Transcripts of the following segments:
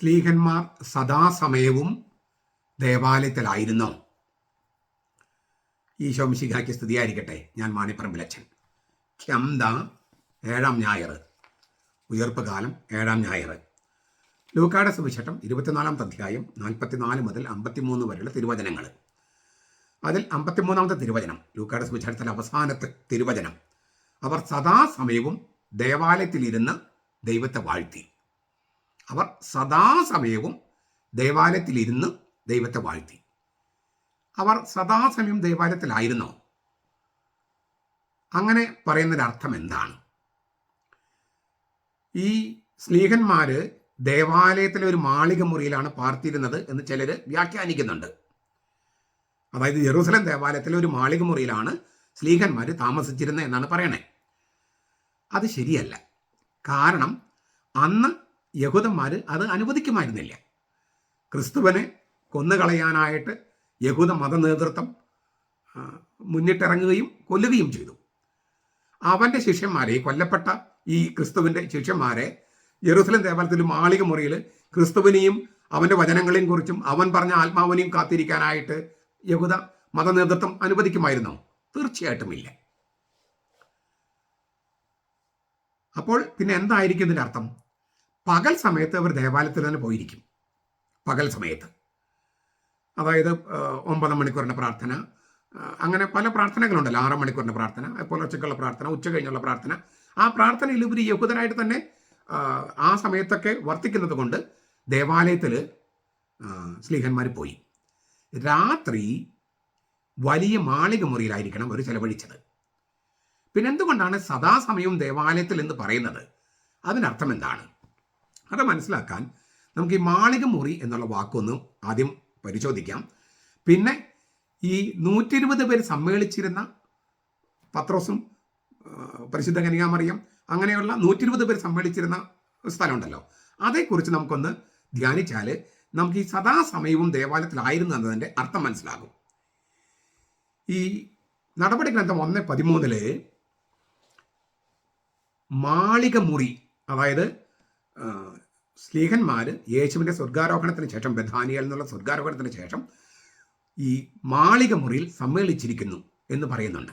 സ്ലീഹന്മാർ സദാസമയവും ദേവാലയത്തിലായിരുന്നോ. ഈശോ മിശിഹായ്ക്ക് സ്തുതിയായിരിക്കട്ടെ. ഞാൻ മാണിപ്പറമ്പിലച്ചൻ ഖ്യംദ ഏഴാം ഞായർ. ഉയർപ്പ് കാലം ഏഴാം ഞായർ. ലൂക്കാട സുവിശേഷം ഇരുപത്തിനാലാമത്തെ അധ്യായം നാൽപ്പത്തിനാല് മുതൽ അമ്പത്തിമൂന്ന് വരെയുള്ള തിരുവചനങ്ങൾ. അതിൽ അമ്പത്തിമൂന്നാമത്തെ തിരുവചനം ലൂക്കാട സുവിശേഷത്തിലെ അവസാനത്തെ തിരുവചനം. അവർ സദാസമയവും ദേവാലയത്തിലിരുന്ന് ദൈവത്തെ വാഴ്ത്തി. അവർ സദാസമയവും ദേവാലയത്തിലിരുന്ന് ദൈവത്തെ വാഴ്ത്തി. അവർ സദാസമയം ദേവാലയത്തിലായിരുന്നോ? അങ്ങനെ പറയുന്നൊരർത്ഥം എന്താണ്? ഈ സ്ലീഹന്മാര് ദേവാലയത്തിലെ ഒരു മാളിക മുറിയിലാണ് പാർത്തിരുന്നത് എന്ന് ചിലർ വ്യാഖ്യാനിക്കുന്നുണ്ട്. അതായത് ജെറൂസലം ദേവാലയത്തിലെ ഒരു മാളിക മുറിയിലാണ് സ്ലീഹന്മാർ താമസിച്ചിരുന്നത് എന്നാണ് പറയണേ. അത് ശരിയല്ല. കാരണം അന്ന് യഹൂദന്മാർ അത് അനുവദിക്കുമായിരുന്നില്ല. ക്രിസ്തുവനെ കൊന്നുകളയാനായിട്ട് യഹൂദ മത നേതൃത്വം മുന്നിട്ടിറങ്ങുകയും കൊല്ലുകയും ചെയ്തു. അവന്റെ ശിഷ്യന്മാരെ കൊല്ലപ്പെട്ട ഈ ക്രിസ്തുവിന്റെ ശിഷ്യന്മാരെ ജെറുസലം ദേവാലയത്തിലും മാളിക മുറിയിൽ ക്രിസ്തുവിനെയും അവന്റെ വചനങ്ങളെയും കുറിച്ചും അവൻ പറഞ്ഞ ആത്മാവിനെയും കാത്തിരിക്കാനായിട്ട് യഹൂദ മത നേതൃത്വം അനുവദിക്കുമായിരുന്നോ. തീർച്ചയായിട്ടും ഇല്ല. അപ്പോൾ പിന്നെ എന്തായിരിക്കും ഇതിന്റെ അർത്ഥം? പകൽ സമയത്ത് അവർ ദേവാലയത്തിൽ തന്നെ പോയിരിക്കും. പകൽ സമയത്ത്. അതായത് ഒമ്പത് മണിക്കൂറിന്റെ പ്രാർത്ഥന അങ്ങനെ പല പ്രാർത്ഥനകളുണ്ടല്ലോ. ആറ് മണിക്കൂറിന്റെ പ്രാർത്ഥന പുലർച്ചയ്ക്കുള്ള പ്രാർത്ഥന ഉച്ച കഴിഞ്ഞുള്ള പ്രാർത്ഥന. ആ പ്രാർത്ഥനയിൽ ഇവർ യഹൂദരായിട്ട് തന്നെ ആ, ആ സമയത്തൊക്കെ വർത്തിക്കുന്നത് കൊണ്ട് ദേവാലയത്തിൽ സ്ലീഹന്മാർ പോയി. രാത്രി വലിയ മാളിക മുറിയിലായിരിക്കണം അവർ ചെലവഴിച്ചത്. പിന്നെ എന്തുകൊണ്ടാണ് സദാസമയവും ദേവാലയത്തിൽ എന്ന് പറയുന്നത്? അതിനർത്ഥം എന്താണ്? അത് മനസ്സിലാക്കാൻ നമുക്ക് ഈ മാളികമുറി എന്നുള്ള വാക്കൊന്ന് ആദ്യം പരിശോധിക്കാം. പിന്നെ ഈ നൂറ്റി ഇരുപത് പേര് സമ്മേളിച്ചിരുന്ന പത്രോസും പരിശുദ്ധ കനികാമറിയം അങ്ങനെയുള്ള നൂറ്റി ഇരുപത് പേര് സമ്മേളിച്ചിരുന്ന സ്ഥലമുണ്ടല്ലോ. അതേക്കുറിച്ച് നമുക്കൊന്ന് ധ്യാനിച്ചാൽ നമുക്ക് ഈ സദാസമയവും ദേവാലയത്തിലായിരുന്നു എന്നതിന്റെ അർത്ഥം മനസ്സിലാകും. ഈ നടപടി ഗ്രന്ഥം ഒന്ന് പതിമൂന്നിൽ മാളികമുറി അതായത് ആ, സ്ലീഹന്മാര് യേശുവിന്റെ സ്വർഗാരോഹണത്തിന് ശേഷം ബഥാനിയൽ എന്നുള്ള സ്വർഗാരോഹണത്തിന് ശേഷം ഈ മാളിക മുറിയിൽ സമ്മേളിച്ചിരിക്കുന്നു എന്ന് പറയുന്നുണ്ട്.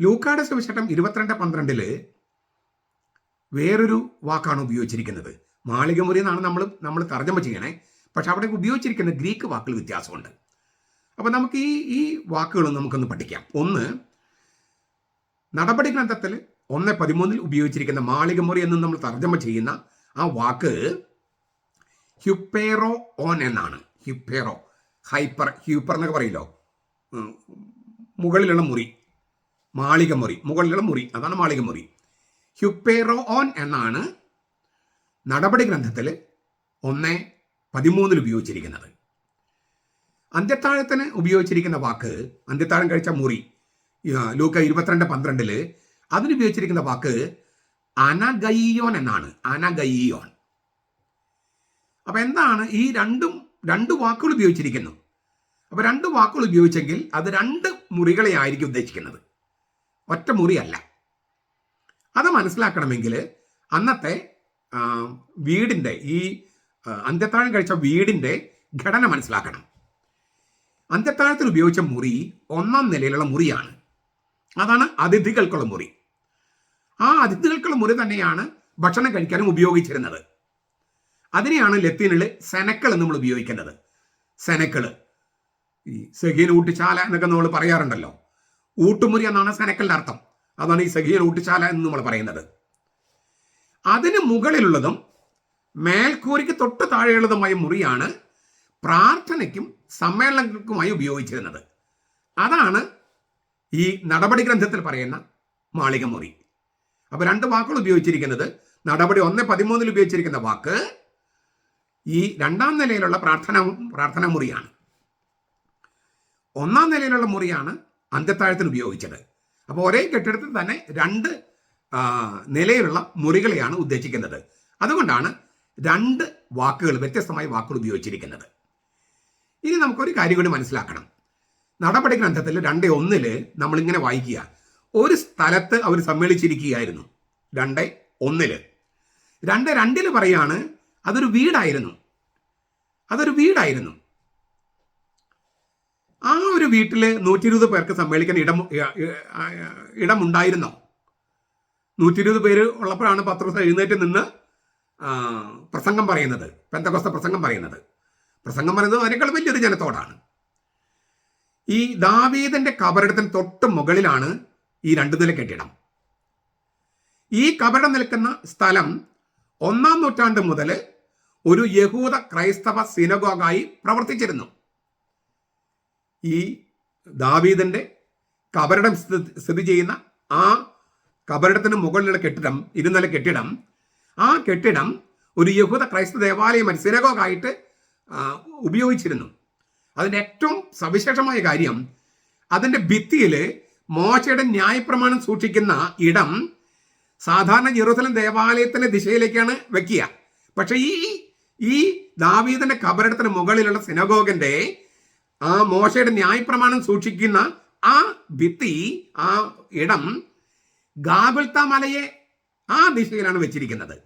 ലൂക്കാട സുവിശേഷം ഇരുപത്തിരണ്ട് പന്ത്രണ്ടിൽ വേറൊരു വാക്കാണ് ഉപയോഗിച്ചിരിക്കുന്നത്. മാളിക മുറി എന്നാണ് നമ്മൾ നമ്മൾ തർജമ ചെയ്യണേ. പക്ഷെ അവിടെ ഉപയോഗിച്ചിരിക്കുന്ന ഗ്രീക്ക് വാക്കുകൾ വ്യത്യാസമുണ്ട്. അപ്പോൾ നമുക്ക് ഈ ഈ വാക്കുകളും നമുക്കൊന്ന് പഠിക്കാം. ഒന്ന് നടപടി ഗ്രന്ഥത്തിൽ ഒന്ന് പതിമൂന്നിൽ ഉപയോഗിച്ചിരിക്കുന്ന മാളികമുറി എന്ന് നമ്മൾ തർജമ ചെയ്യുന്ന ആ വാക്ക് ഹ്യുപ്പേറോ ഓൺ എന്നാണ്. ഹ്യുപ്പേറോ ഹൈപ്പർ ഹ്യൂപ്പർ എന്നൊക്കെ പറയില്ലോ. മുകളിലുള്ള മുറി മാളികമുറി മുകളിലുള്ള മുറി അതാണ് മാളികമുറി ഹ്യുപ്പേറോ ഓൺ എന്നാണ് നടപടി ഗ്രന്ഥത്തിൽ ഒന്ന് പതിമൂന്നിൽ ഉപയോഗിച്ചിരിക്കുന്നത്. അന്ത്യത്താഴത്തിന് ഉപയോഗിച്ചിരിക്കുന്ന വാക്ക് അന്ത്യത്താഴം കഴിച്ച മുറി ലൂക്ക ഇരുപത്തിരണ്ട് പന്ത്രണ്ടിൽ അതിനുപയോഗിച്ചിരിക്കുന്ന വാക്ക് അനഗയ്യോൻ എന്നാണ്. അനഗയ്യോൻ. അപ്പൊ എന്താണ് ഈ രണ്ടും രണ്ട് വാക്കുകൾ ഉപയോഗിച്ചിരിക്കുന്നു? അപ്പൊ രണ്ട് വാക്കുകൾ ഉപയോഗിച്ചെങ്കിൽ അത് രണ്ട് മുറികളെ ആയിരിക്കും ഉദ്ദേശിക്കുന്നത്. ഒറ്റ മുറിയല്ല. അത് മനസ്സിലാക്കണമെങ്കിൽ അന്നത്തെ വീടിന്റെ ഈ അന്ത്യത്താഴം കഴിച്ച വീടിന്റെ ഘടന മനസ്സിലാക്കണം. അന്ത്യത്താഴത്തിൽ ഉപയോഗിച്ച മുറി ഒന്നാം നിലയിലുള്ള മുറിയാണ്. അതാണ് അതിഥികൾക്കുള്ള മുറി. ആ അതിഥികൾക്കുള്ള മുറി തന്നെയാണ് ഭക്ഷണം കഴിക്കാനും ഉപയോഗിച്ചിരുന്നത്. അതിനെയാണ് ലത്തീനിൽ സെനക്കൾ എന്ന് നമ്മൾ ഉപയോഗിക്കുന്നത് സെനക്കൾ. ഈ സഖീൻ ഊട്ടിച്ചാല എന്നൊക്കെ നമ്മൾ പറയാറുണ്ടല്ലോ. ഊട്ടുമുറി എന്നാണ് സെനക്കളുടെ അർത്ഥം. അതാണ് ഈ സഖീൻ ഊട്ടിച്ചാല എന്ന് നമ്മൾ പറയുന്നത്. അതിന് മുകളിലുള്ളതും മേൽക്കൂരയ്ക്ക് തൊട്ട് താഴെയുള്ളതുമായ മുറിയാണ് പ്രാർത്ഥനയ്ക്കും സമ്മേളനങ്ങൾക്കുമായി ഉപയോഗിച്ചിരുന്നത്. അതാണ് ഈ നടപടി ഗ്രന്ഥത്തിൽ പറയുന്ന മാളിക മുറി അപ്പൊ രണ്ട് വാക്കുകൾ ഉപയോഗിച്ചിരിക്കുന്നത് നടപടി ഒന്ന് പതിമൂന്നിൽ ഉപയോഗിച്ചിരിക്കുന്ന വാക്ക് ഈ രണ്ടാം നിലയിലുള്ള പ്രാർത്ഥന പ്രാർത്ഥനാ മുറിയാണ്. ഒന്നാം നിലയിലുള്ള മുറിയാണ് അന്ത്യത്താഴത്തിന് ഉപയോഗിച്ചത്. അപ്പോൾ ഒരേ കെട്ടിടത്തിൽ തന്നെ രണ്ട് നിലയിലുള്ള മുറികളെയാണ് ഉദ്ദേശിക്കുന്നത്. അതുകൊണ്ടാണ് രണ്ട് വാക്കുകൾ വ്യത്യസ്തമായ വാക്കുകൾ ഉപയോഗിച്ചിരിക്കുന്നത്. ഇനി നമുക്കൊരു കാര്യം കൂടി മനസ്സിലാക്കണം. നടപടി ഗ്രന്ഥത്തിൽ രണ്ട് ഒന്നിൽ നമ്മളിങ്ങനെ വായിക്കുക. ഒരു സ്ഥലത്ത് അവർ സമ്മേളിച്ചിരിക്കുകയായിരുന്നു. രണ്ട് ഒന്നിൽ. രണ്ട് രണ്ടിൽ പറയാണ് അതൊരു വീടായിരുന്നു. അതൊരു വീടായിരുന്നു. ആ ഒരു വീട്ടിൽ നൂറ്റി ഇരുപത് പേർക്ക് സമ്മേളിക്കാൻ ഇടം ഇടമുണ്ടായിരുന്നോ? നൂറ്റി ഇരുപത് പേര് ഉള്ളപ്പോഴാണ് പത്രോസ് എഴുന്നേറ്റ് നിന്ന് പ്രസംഗം പറയുന്നത് പെന്തകോസ്ത പ്രസംഗം പറയുന്നത്. പ്രസംഗം പറയുന്നത് അതിനേക്കാൾ വലിയൊരു ജനത്തോടാണ്. ഈ ദാവീദിന്റെ കബറിടത്തിന് തൊട്ട് മുകളിലാണ് ഈ രണ്ടു നില കെട്ടിടം ഈ കബറിടം നിൽക്കുന്ന സ്ഥലം ഒന്നാം നൂറ്റാണ്ട് മുതൽ ഒരു യഹൂദ ക്രൈസ്തവ സിനഗോഗായി പ്രവർത്തിച്ചിരുന്നു. ഈ ദാവീദിന്റെ കബരടം സ്ഥിതി ചെയ്യുന്ന ആ കബരടത്തിന് മുകളിലുള്ള കെട്ടിടം ഇരുനില കെട്ടിടം ആ കെട്ടിടം ഒരു യഹൂദ ക്രൈസ്തവ ദേവാലയമായി സിനഗോഗായിട്ട് ഉപയോഗിച്ചിരുന്നു. അതിന്റെ ഏറ്റവും സവിശേഷമായ കാര്യം അതിന്റെ ഭിത്തിയിൽ മോശയുടെ ന്യായപ്രമാണം സൂക്ഷിക്കുന്ന ഇടം സാധാരണ ജെറൂസലം ദേവാലയത്തിന്റെ ദിശയിലേക്കാണ് വെക്കുക. പക്ഷെ ഈ ഈ ദാവീദിന്റെ കബറിടത്തിന് മുകളിലുള്ള സിനഗോഗന്റെ ആ മോശയുടെ ന്യായപ്രമാണം സൂക്ഷിക്കുന്ന ആ ഭിത്തി ആ ഇടം ഗാബിൾത്ത മലയെ ആ ദിശയിലാണ് വെച്ചിരിക്കുന്നത്.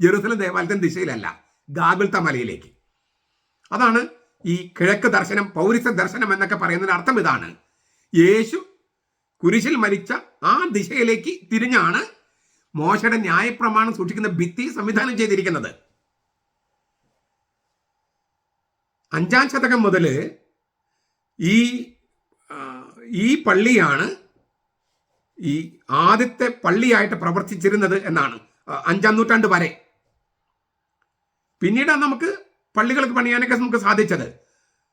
ജെറൂസലം ദേവാലയത്തിന്റെ ദിശയിലല്ല ഗാബിൾത്ത മലയിലേക്ക്. അതാണ് ഈ കിഴക്ക് ദർശനം പൗരിസ ദർശനം എന്നൊക്കെ പറയുന്നതിന് അർത്ഥം ഇതാണ്. യേശു കുരിശിൽ മരിച്ച ആ ദിശയിലേക്ക് തിരിഞ്ഞാണ് മോശയുടെ ന്യായപ്രമാണം സൂക്ഷിക്കുന്ന ഭിത്തി സംവിധാനം ചെയ്തിരിക്കുന്നത്. അഞ്ചാം ശതകം മുതൽ ഈ ഈ പള്ളിയാണ് ഈ ആദ്യത്തെ പള്ളിയായിട്ട് പ്രവർത്തിച്ചിരുന്നത് എന്നാണ് അഞ്ചാം നൂറ്റാണ്ട് വരെ. പിന്നീടാണ് നമുക്ക് പള്ളികൾക്ക് പണിയാനൊക്കെ നമുക്ക് സാധിച്ചത്.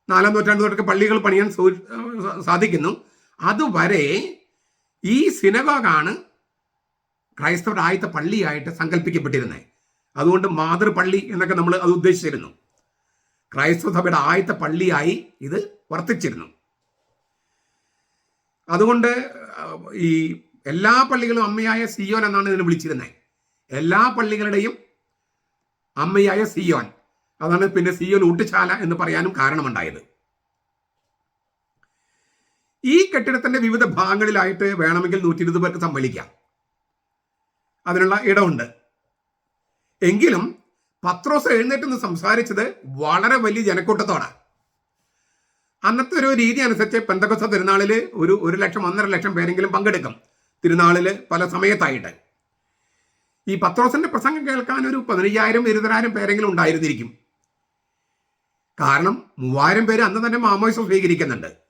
നാലാം നൂറ്റാണ്ട് തൊട്ടൊക്കെ പള്ളികൾ പണിയാൻ സാധിക്കുന്നു. അതുവരെ ഈ സിനഗോഗാണ് ക്രൈസ്തവരുടെ ആദ്യത്തെ പള്ളിയായിട്ട് സങ്കല്പിക്കപ്പെട്ടിരുന്നത് അതുകൊണ്ട് മാതൃപള്ളി എന്നൊക്കെ നമ്മൾ അത് ഉദ്ദേശിച്ചിരുന്നു. ക്രൈസ്തവ സഭയുടെ ആദ്യത്തെ പള്ളിയായി ഇത് വർത്തിച്ചിരുന്നു. അതുകൊണ്ട് ഈ എല്ലാ പള്ളികളും അമ്മയായ സിയോൻ എന്നാണ് ഇതിനെ വിളിച്ചിരുന്നത്. എല്ലാ പള്ളികളുടെയും അമ്മയായ സിയോൻ. അതാണ് പിന്നെ സിയോൻ ഊട്ടുശാല എന്ന് പറയാനും കാരണമുണ്ടായത്. ഈ കെട്ടിടത്തിന്റെ വിവിധ ഭാഗങ്ങളിലായിട്ട് വേണമെങ്കിൽ നൂറ്റി ഇരുപത് പേർക്ക് സമ്മേളിക്കാം അതിനുള്ള ഇടമുണ്ട്. എങ്കിലും പത്രോസ് എഴുന്നേറ്റ് നിന്ന് സംസാരിച്ചത് വളരെ വലിയ ജനക്കൂട്ടത്തോടാണ് അന്നത്തെ ഒരു രീതി അനുസരിച്ച് പെന്തക്കൊസ തിരുനാളിൽ ഒരു ഒരു ലക്ഷം ഒന്നര ലക്ഷം പേരെങ്കിലും പങ്കെടുക്കും. തിരുനാളിൽ പല സമയത്തായിട്ട്. ഈ പത്രോസിന്റെ പ്രസംഗം കേൾക്കാൻ ഒരു പതിനയ്യായിരം ഇരുപതിനായിരം പേരെങ്കിലും ഉണ്ടായിരുന്നിരിക്കും. കാരണം മൂവായിരം പേര് അന്ന് തന്നെ മാമോയിസം സ്വീകരിക്കുന്നുണ്ട്.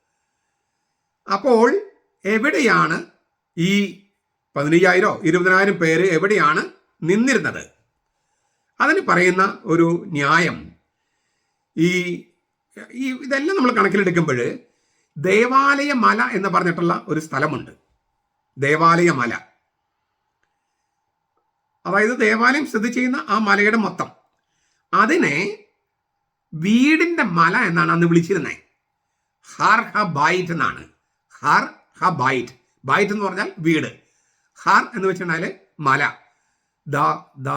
അപ്പോൾ എവിടെയാണ് ഈ പതിനയ്യായിരോ ഇരുപതിനായിരം പേര് എവിടെയാണ് നിന്നിരുന്നത്? അതിന് പറയുന്ന ഒരു ന്യായം. ഈ ഇതെല്ലാം നമ്മൾ കണക്കിലെടുക്കുമ്പോൾ ദേവാലയ മല എന്ന് പറഞ്ഞിട്ടുള്ള ഒരു സ്ഥലമുണ്ട്. ദേവാലയ മല. അതായത് ദേവാലയം സ്ഥിതി ചെയ്യുന്ന ആ മലയുടെ മൊത്തം. അതിനെ വീടിന്റെ മല എന്നാണ് അന്ന് വിളിച്ചിരുന്നത് ഹാർഹ ബൈറ്റ് എന്നാണ്. ഹർ ഹ ബൈറ്റ്. ബൈറ്റ് എന്ന് പറഞ്ഞാൽ വീട്. ഹർ എന്ന് വെച്ചിട്ടുണ്ടെങ്കിൽ മല. The the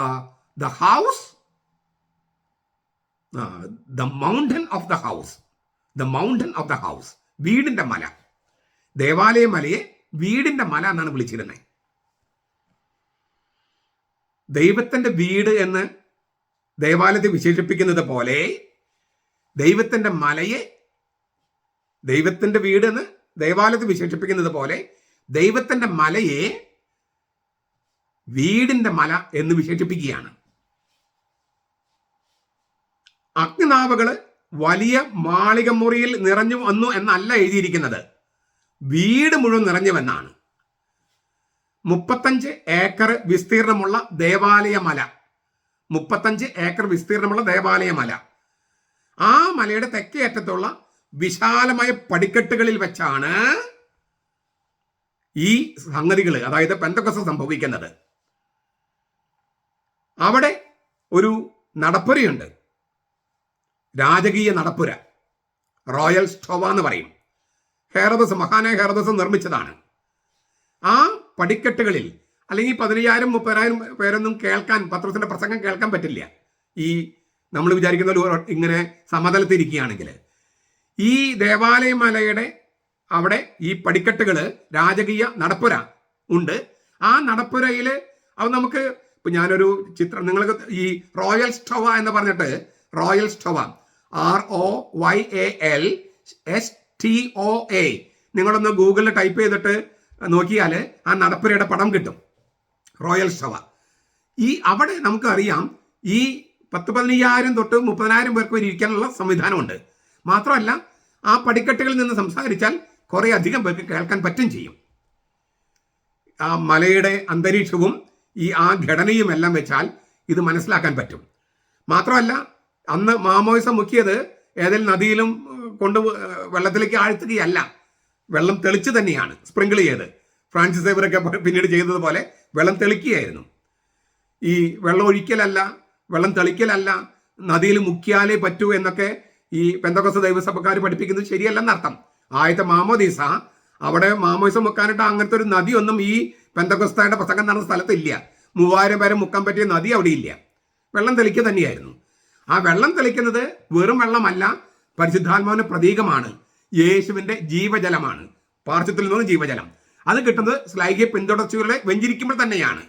the house. The mountain of the house. The mountain of the house. വീടിന്റെ മല. ദേവാലയ മലയെ വീടിന്റെ മല എന്നാണ് വിളിച്ചിരുന്നത് ദൈവത്തിന്റെ വീട് എന്ന് ദേവാലയത്തെ വിശേഷിപ്പിക്കുന്നത് പോലെ ദൈവത്തിന്റെ മലയെ ദൈവത്തിന്റെ വീട് എന്ന് ദേവാലയത്തെ വിശേഷിപ്പിക്കുന്നത് പോലെ ദൈവത്തിന്റെ മലയെ വീടിന്റെ മല എന്ന് വിശേഷിപ്പിക്കുകയാണ്. അഗ്നിനാവകൾ വലിയ മാളിക മുറിയിൽ നിറഞ്ഞു വന്നു എന്നല്ല എഴുതിയിരിക്കുന്നത്. വീട് മുഴുവൻ നിറഞ്ഞുവെന്നാണ് മുപ്പത്തഞ്ച് ഏക്കർ വിസ്തീർണമുള്ള ദേവാലയ മല. മുപ്പത്തഞ്ച് ഏക്കർ വിസ്തീർണമുള്ള ദേവാലയ മല. ആ മലയുടെ തെക്കേ അറ്റത്തുള്ള വിശാലമായ പടിക്കെട്ടുകളിൽ വെച്ചാണ് ഈ സംഗതികൾ അതായത് പെന്തക്കസ സംഭവിക്കുന്നത്. അവിടെ ഒരു നടപ്പുരയുണ്ട്. രാജകീയ നടപ്പുര റോയൽ സ്റ്റോവ എന്ന് പറയും. ഹേറദസ് മഹാനായ ഹേറദസ് നിർമ്മിച്ചതാണ്. ആ പടിക്കെട്ടുകളിൽ അല്ലെങ്കിൽ പതിനയ്യായിരം മുപ്പതിനായിരം പേരൊന്നും കേൾക്കാൻ പത്രത്തിന്റെ പ്രസംഗം കേൾക്കാൻ പറ്റില്ല. ഈ നമ്മൾ വിചാരിക്കുന്ന ഇങ്ങനെ സമതലത്തിൽ ഇരിക്കുകയാണെങ്കിൽ ഈ ദേവാലയമലയുടെ അവിടെ ഈ പടിക്കെട്ടുകൾ രാജകീയ നടപ്പുര ഉണ്ട്. ആ നടപ്പുരയിൽ അത് നമുക്ക് ഇപ്പൊ ഞാനൊരു ചിത്രം നിങ്ങൾക്ക് ഈ റോയൽ സ്റ്റവ എന്ന് പറഞ്ഞിട്ട് royal stoa R O Y A L S T O A നിങ്ങളൊന്ന് ഗൂഗിളിൽ ടൈപ്പ് ചെയ്തിട്ട് നോക്കിയാൽ ആ നടപ്പുരയുടെ പടം കിട്ടും. Royal stoa. ഈ അവിടെ നമുക്കറിയാം ഈ പത്ത് പതിനയ്യായിരം തൊട്ട് മുപ്പതിനായിരം പേർക്ക് ഇരിക്കാനുള്ള സംവിധാനമുണ്ട്. മാത്രമല്ല ആ പടിക്കെട്ടുകളിൽ നിന്ന് സംസാരിച്ചാൽ കുറെ അധികം പേർക്ക് കേൾക്കാൻ പറ്റും ചെയ്യും. ആ മലയുടെ അന്തരീക്ഷവും ഈ ആ ഘടനയും എല്ലാം വെച്ചാൽ ഇത് മനസ്സിലാക്കാൻ പറ്റും. മാത്രമല്ല അന്ന് മാമോയിസം മുക്കിയത് ഏതെങ്കിലും നദിയിലും കൊണ്ട് വെള്ളത്തിലേക്ക് ആഴ്ത്തുകയല്ല. വെള്ളം തെളിച്ച് തന്നെയാണ് സ്പ്രിങ്കിൾ ചെയ്ത്. ഫ്രാൻസിസ് സേവറൊക്കെ പിന്നീട് ചെയ്തതുപോലെ വെള്ളം തെളിക്കുകയായിരുന്നു. ഈ വെള്ളം ഒഴിക്കലല്ല വെള്ളം തെളിക്കലല്ല നദിയിൽ മുക്കിയാലേ പറ്റൂ എന്നൊക്കെ ഈ പെന്തകോസ ദൈവസഭക്കാർ പഠിപ്പിക്കുന്നത് ശരിയല്ലെന്നർത്ഥം ആദ്യത്തെ മാമോദീസ അവിടെ മാമോദീസ മുക്കാനിട്ട് അങ്ങനത്തെ ഒരു നദിയൊന്നും ഈ പെന്തക്കൊസ്തയുടെ പ്രസംഗം നടന്ന സ്ഥലത്തില്ല. മൂവായിരം പേരെ മുക്കാൻ പറ്റിയ നദി അവിടെ ഇല്ല വെള്ളം തെളിക്കുക തന്നെയായിരുന്നു. ആ വെള്ളം തെളിക്കുന്നത് വെറും വെള്ളമല്ല പരിശുദ്ധാത്മാവിന്റെ പ്രതീകമാണ്. യേശുവിന്റെ ജീവജലമാണ്. പാർശ്വത്തിൽ നിന്ന് ജീവജലം. അത് കിട്ടുന്നത് സ്ലൈഹ്യ പിന്തുടർച്ചയുടെ വെഞ്ചിരിക്കുമ്പോൾ തന്നെയാണ്.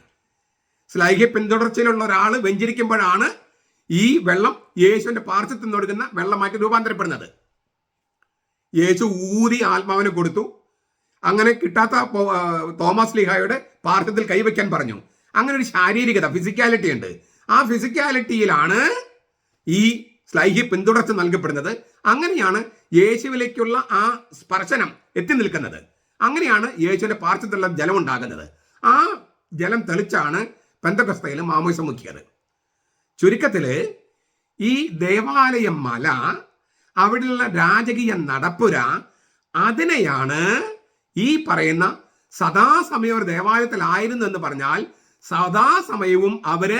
സ്ലൈഹ്യ പിന്തുടർച്ചയിലുള്ള ഒരാൾ വെഞ്ചരിക്കുമ്പോഴാണ് ഈ വെള്ളം യേശുവിന്റെ പാർശ്വത്തിൽ നിന്ന് കൊടുക്കുന്ന വെള്ളമായിട്ട് രൂപാന്തരപ്പെടുന്നത്. യേശു ഊതി ആത്മാവിനെ കൊടുത്തു. അങ്ങനെ കിട്ടാത്ത തോമസ് ലിഹായുടെ പാർശ്വത്തിൽ കൈവയ്ക്കാൻ പറഞ്ഞു. അങ്ങനെ ഒരു ശാരീരികത ഫിസിക്കാലിറ്റി ഉണ്ട്. ആ ഫിസിക്കാലിറ്റിയിലാണ് ഈ സ്ലൈഹി പിന്തുടർച്ച നൽകപ്പെടുന്നത്. അങ്ങനെയാണ് യേശുവിലേക്കുള്ള ആ സ്പർശനം എത്തി നിൽക്കുന്നത്. അങ്ങനെയാണ് യേശുവിന്റെ പാർശ്വത്തിലുള്ള ജലം ഉണ്ടാകുന്നത് ആ ജലം തെളിച്ചാണ് പെന്തകസ്തയിലും മാമോസം മുക്കിയത്. ചുരുക്കത്തിൽ ഈ ദേവാലയം മല അവിടെയുള്ള രാജകീയ നടപ്പുര അതിനെയാണ് ഈ പറയുന്ന സദാസമയം ഒരു ദേവാലയത്തിലായിരുന്നു എന്ന് പറഞ്ഞാൽ സദാസമയവും അവർ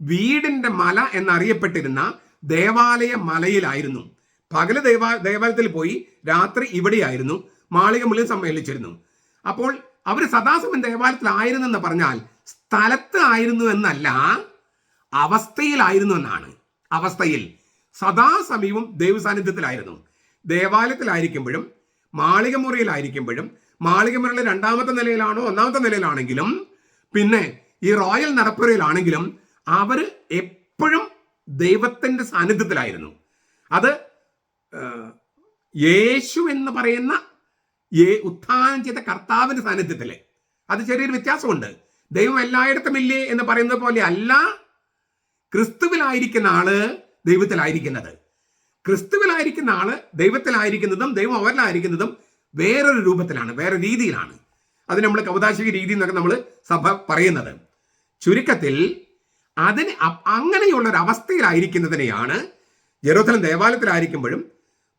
വീടിന്റെ മല എന്നറിയപ്പെട്ടിരുന്ന ദേവാലയ മലയിലായിരുന്നു. പകൽ ദേവാ ദേവാലയത്തിൽ പോയി രാത്രി ഇവിടെയായിരുന്നു മാളിക മുള്ളിൽ സമ്മേളിച്ചിരുന്നു. അപ്പോൾ അവർ സദാസമയം ദേവാലയത്തിലായിരുന്നു എന്ന് പറഞ്ഞാൽ സ്ഥലത്ത് ആയിരുന്നു എന്നല്ല അവസ്ഥയിലായിരുന്നു എന്നാണ്. അവസ്ഥയിൽ സദാസമീപം ദൈവസാന്നിധ്യത്തിലായിരുന്നു. ദേവാലയത്തിലായിരിക്കുമ്പോഴും മാളിക മുറിയിലായിരിക്കുമ്പോഴും മാളിക മുറിയിലെ രണ്ടാമത്തെ നിലയിലാണോ ഒന്നാമത്തെ നിലയിലാണെങ്കിലും പിന്നെ ഈ റോയൽ നടപ്പുരയിലാണെങ്കിലും അവർ എപ്പോഴും ദൈവത്തിന്റെ സാന്നിധ്യത്തിലായിരുന്നു. അത് യേശു എന്ന് പറയുന്ന ഏ ഉത്ഥാനം ചെയ്ത കർത്താവിന്റെ സാന്നിധ്യത്തിലെ. അത് ചെറിയൊരു വ്യത്യാസമുണ്ട്. ദൈവം എല്ലായിടത്തും ഇല്ലേ എന്ന് പറയുന്നത് പോലെ അല്ല ക്രിസ്തുവിലായിരിക്കുന്ന ആൾ ദൈവത്തിലായിരിക്കുന്നത്. ക്രിസ്തുവിലായിരിക്കുന്ന ആൾ ദൈവത്തിലായിരിക്കുന്നതും ദൈവം അവരിലായിരിക്കുന്നതും വേറൊരു രൂപത്തിലാണ് വേറെ രീതിയിലാണ്. അത് നമ്മൾ കവതാശിക രീതി എന്നൊക്കെ നമ്മൾ സഭ പറയുന്നത്. ചുരുക്കത്തിൽ അതിന് അങ്ങനെയുള്ള ഒരു അവസ്ഥയിലായിരിക്കുന്നതിനെയാണ് ജെറൂസലം ദേവാലയത്തിലായിരിക്കുമ്പോഴും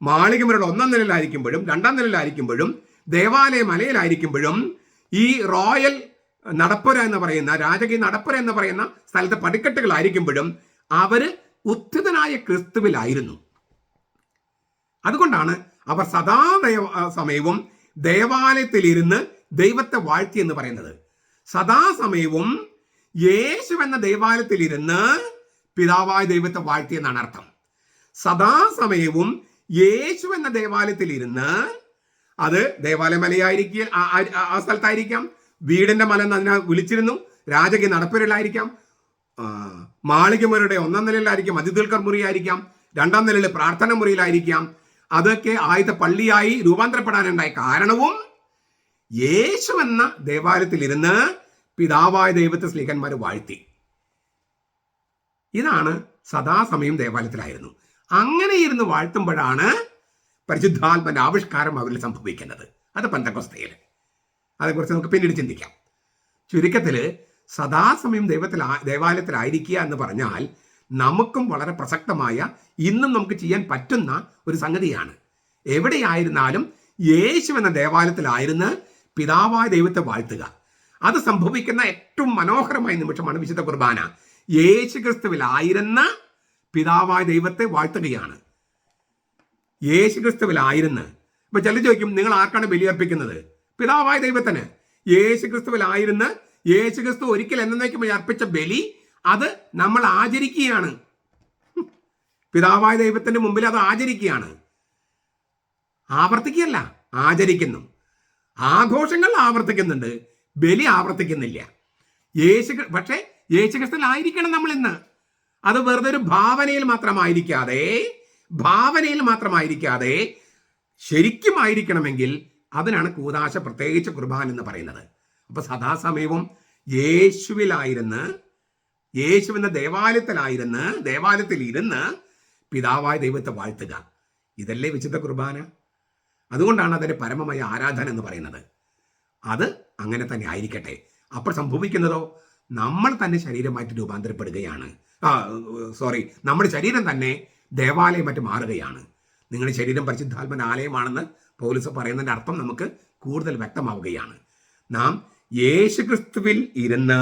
മാളികമരുടെ ഒന്നാം നിലയിലായിരിക്കുമ്പോഴും രണ്ടാം നിലയിലായിരിക്കുമ്പോഴും ദേവാലയ മലയിലായിരിക്കുമ്പോഴും ഈ റോയൽ നടപ്പുര എന്ന് പറയുന്ന രാജകീയ നടപ്പുര എന്ന് പറയുന്ന സ്ഥലത്തെ പടിക്കെട്ടുകളായിരിക്കുമ്പോഴും അവർ ഉത്ഥിതനായ ക്രിസ്തുവിലായിരുന്നു. അതുകൊണ്ടാണ് അവർ സദാ സമയവും ദേവാലയത്തിലിരുന്ന് ദൈവത്തെ വാഴ്ത്തി എന്ന് പറയുന്നത്. സദാസമയവും യേശു എന്ന ദേവാലയത്തിലിരുന്ന് പിതാവായ ദൈവത്തെ വാഴ്ത്തി എന്നാണ് അർത്ഥം. സദാസമയവും യേശു എന്ന ദേവാലയത്തിലിരുന്ന് അത് ദേവാലയ മലയായിരിക്കും ആ- ആ- ആ സ്ഥലത്തായിരിക്കാം. വീടിന്റെ മല എന്ന് അതിനെ വിളിച്ചിരുന്നു. രാജകീയ നടപ്പുരയിലായിരിക്കാം. മാളികമുറിയുടെ ഒന്നാം നിലയിലായിരിക്കാം. അതിഥികൾക്കർ മുറിയായിരിക്കാം. രണ്ടാം നിലയിൽ പ്രാർത്ഥന മുറിയിലായിരിക്കാം. അതൊക്കെ ആദ്യത്തെ പള്ളിയായി രൂപാന്തരപ്പെടാനുണ്ടായ കാരണവും യേശു എന്ന ദേവാലയത്തിൽ ഇരുന്ന് പിതാവായ ദൈവത്തെ സ്ലീഹന്മാർ വാഴ്ത്തി. ഇതാണ് സദാസമയം ദേവാലയത്തിലായിരുന്നു. അങ്ങനെ ഇരുന്ന് വാഴ്ത്തുമ്പോഴാണ് പരിശുദ്ധാത്മന്റെ ആവിഷ്കാരം അവരിൽ സംഭവിക്കുന്നത്. അത് പന്തക്കൊസ്തയിൽ അതേക്കുറിച്ച് നമുക്ക് പിന്നീട് ചിന്തിക്കാം. ചുരുക്കത്തിൽ സദാസമയം ദൈവത്തിൽ ദേവാലയത്തിലായിരിക്കുക എന്ന് പറഞ്ഞാൽ നമുക്കും വളരെ പ്രസക്തമായ ഇന്നും നമുക്ക് ചെയ്യാൻ പറ്റുന്ന ഒരു സംഗതിയാണ്. എവിടെയായിരുന്നാലും യേശു എന്ന ദേവാലയത്തിലായിരുന്ന് പിതാവായ ദൈവത്തെ വാഴ്ത്തുക. അത് സംഭവിക്കുന്ന ഏറ്റവും മനോഹരമായ നിമിഷമാണ് വിശുദ്ധ കുർബാന. യേശു ക്രിസ്തുവിലായിരുന്ന പിതാവായ ദൈവത്തെ വാഴ്ത്തുകയാണ്. യേശു ക്രിസ്തുവിലായിരുന്ന്. ഇപ്പൊ ചില ചോദിക്കും നിങ്ങൾ ആർക്കാണ് ബലിയർപ്പിക്കുന്നത്? പിതാവായ ദൈവത്തിന് യേശു ക്രിസ്തുവിലായിരുന്ന് യേശു ക്രിസ്തു ഒരിക്കൽ എന്നേക്കും അർപ്പിച്ച ബലി അത് നമ്മൾ ആചരിക്കുകയാണ്. പിതാവായ ദൈവത്തിന്റെ മുമ്പിൽ അത് ആചരിക്കുകയാണ്. ആവർത്തിക്കുകയല്ല ആചരിക്കുന്നു. ആഘോഷങ്ങൾ ആവർത്തിക്കുന്നുണ്ട് ബലി ആവർത്തിക്കുന്നില്ല. യേശു പക്ഷേ പക്ഷേ യേശുക്രിസ്തുവിലായിരിക്കണം നമ്മൾ ഇന്ന്. അത് വെറുതെ ഒരു ഭാവനയിൽ മാത്രമായിരിക്കാതെ ഭാവനയിൽ മാത്രമായിരിക്കാതെ ശരിക്കും ആയിരിക്കണമെങ്കിൽ അതിനാണ് കൂതാശ പ്രത്യേകിച്ച് കുർബാൻ എന്ന് പറയുന്നത്. അപ്പൊ സദാസമയവും യേശുവിലായിരുന്ന് യേശുവിന്റെ ദേവാലയത്തിലായിരുന്ന് ദേവാലയത്തിൽ ഇരുന്ന് പിതാവായ ദൈവത്തെ വാഴ്ത്തുക. ഇതല്ലേ വിശുദ്ധ കുർബാന? അതുകൊണ്ടാണ് അതിന്റെ പരമമായ ആരാധന എന്ന് പറയുന്നത്. അത് അങ്ങനെ തന്നെ ആയിരിക്കട്ടെ. അപ്പോൾ സംഭവിക്കുന്നതോ? നമ്മൾ തന്നെ ശരീരമായിട്ട് രൂപാന്തരപ്പെടുകയാണ്. ആ സോറി നമ്മുടെ ശരീരം തന്നെ ദേവാലയമായിട്ട് മാറുകയാണ്. നിങ്ങളുടെ ശരീരം പരിശുദ്ധാത്മന ആലയമാണെന്ന് പൗലീസ് പറയുന്നതിന്റെ അർത്ഥം നമുക്ക് കൂടുതൽ വ്യക്തമാവുകയാണ്. നാം യേശുക്രിസ്തുവിൽ ഇരുന്ന്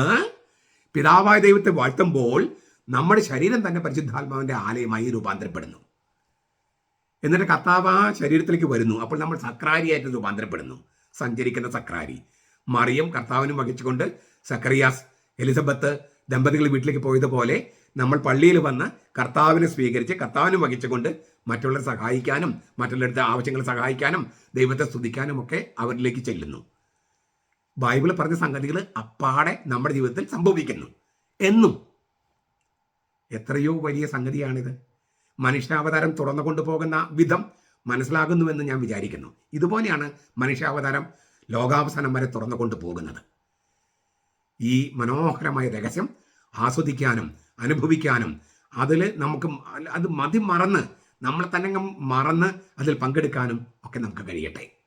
പിതാവായ ദൈവത്തെ വാഴ്ത്തുമ്പോൾ നമ്മുടെ ശരീരം തന്നെ പരിശുദ്ധാത്മാവിന്റെ ആലയമായി രൂപാന്തരപ്പെടുന്നു. എന്നിട്ട് കർത്താവ് ആ ശരീരത്തിലേക്ക് വരുന്നു. അപ്പോൾ നമ്മൾ സക്രാരിയായിട്ട് രൂപാന്തരപ്പെടുന്നു. സഞ്ചരിക്കുന്ന സക്രാരി. മറിയം കർത്താവിനും വഹിച്ചുകൊണ്ട് സക്രിയാസ് എലിസബത്ത് ദമ്പതികൾ വീട്ടിലേക്ക് പോയതുപോലെ നമ്മൾ പള്ളിയിൽ വന്ന് കർത്താവിനെ സ്വീകരിച്ച് കർത്താവിനും വഹിച്ചുകൊണ്ട് മറ്റുള്ളവരെ സഹായിക്കാനും മറ്റുള്ളവരുടെ ആവശ്യങ്ങൾ സഹായിക്കാനും ദൈവത്തെ സ്തുതിക്കാനും ഒക്കെ അവരിലേക്ക് ചെല്ലുന്നു. ബൈബിൾ പറഞ്ഞ സംഗതികൾ അപ്പാടെ നമ്മുടെ ജീവിതത്തിൽ സംഭവിക്കുന്നു. എന്നും എത്രയോ വലിയ സംഗതിയാണിത്. മനുഷ്യാവതാരം തുറന്നു കൊണ്ടുപോകുന്ന വിധം മനസ്സിലാകുന്നുവെന്ന് ഞാൻ വിചാരിക്കുന്നു. ഇതുപോലെയാണ് മനുഷ്യാവതാരം ലോകാവസാനം വരെ തുറന്നു കൊണ്ടുപോകുന്നത്. ഈ മനോഹരമായ രഹസ്യം ആസ്വദിക്കാനും അനുഭവിക്കാനും അതിൽ നമുക്ക് അത് മതി മറന്ന് നമ്മളെ തന്നെ മറന്ന് അതിൽ പങ്കെടുക്കാനും ഒക്കെ നമുക്ക് കഴിയട്ടെ.